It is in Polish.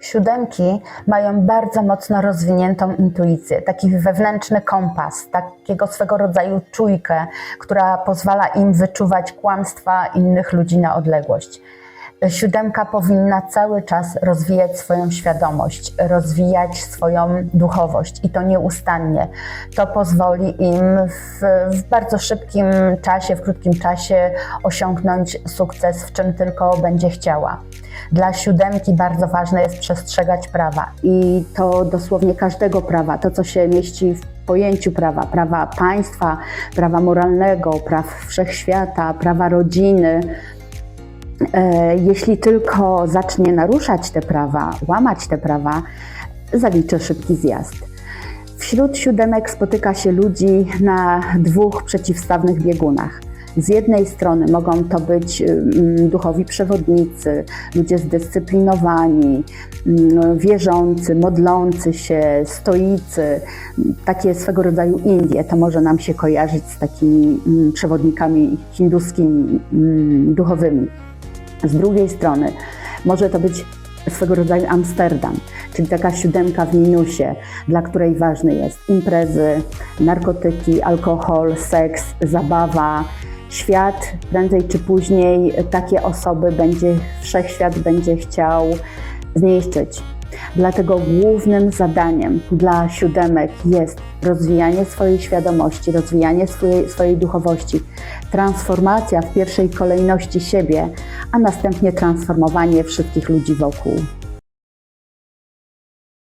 Siódemki mają bardzo mocno rozwiniętą intuicję, taki wewnętrzny kompas, takiego swego rodzaju czujkę, która pozwala im wyczuwać kłamstwa innych ludzi na odległość. Siódemka powinna cały czas rozwijać swoją świadomość, rozwijać swoją duchowość i to nieustannie. To pozwoli im w, w bardzo szybkim czasie, w krótkim czasie osiągnąć sukces w czym tylko będzie chciała. Dla siódemki bardzo ważne jest przestrzegać prawa i to dosłownie każdego prawa, to co się mieści w pojęciu prawa, prawa państwa, prawa moralnego, praw wszechświata, prawa rodziny. E, Jeśli tylko zacznie naruszać te prawa, łamać te prawa, zaliczy szybki zjazd. Wśród siódemek spotyka się ludzi na dwóch przeciwstawnych biegunach. Z jednej strony mogą to być mm, duchowi przewodnicy, ludzie zdyscyplinowani, mm, wierzący, modlący się, stoicy, takie swego rodzaju Indie. To może nam się kojarzyć z takimi mm, przewodnikami hinduskimi, duchowymi. Z drugiej strony może to być swego rodzaju Amsterdam, czyli taka siódemka w minusie, dla której ważny jest imprezy, narkotyki, alkohol, seks, zabawa. Świat prędzej czy później takie osoby będzie, wszechświat będzie chciał zniszczyć. Dlatego głównym zadaniem dla siódemek jest rozwijanie swojej świadomości, rozwijanie swojej, swojej duchowości, transformacja w pierwszej kolejności siebie, a następnie transformowanie wszystkich ludzi wokół.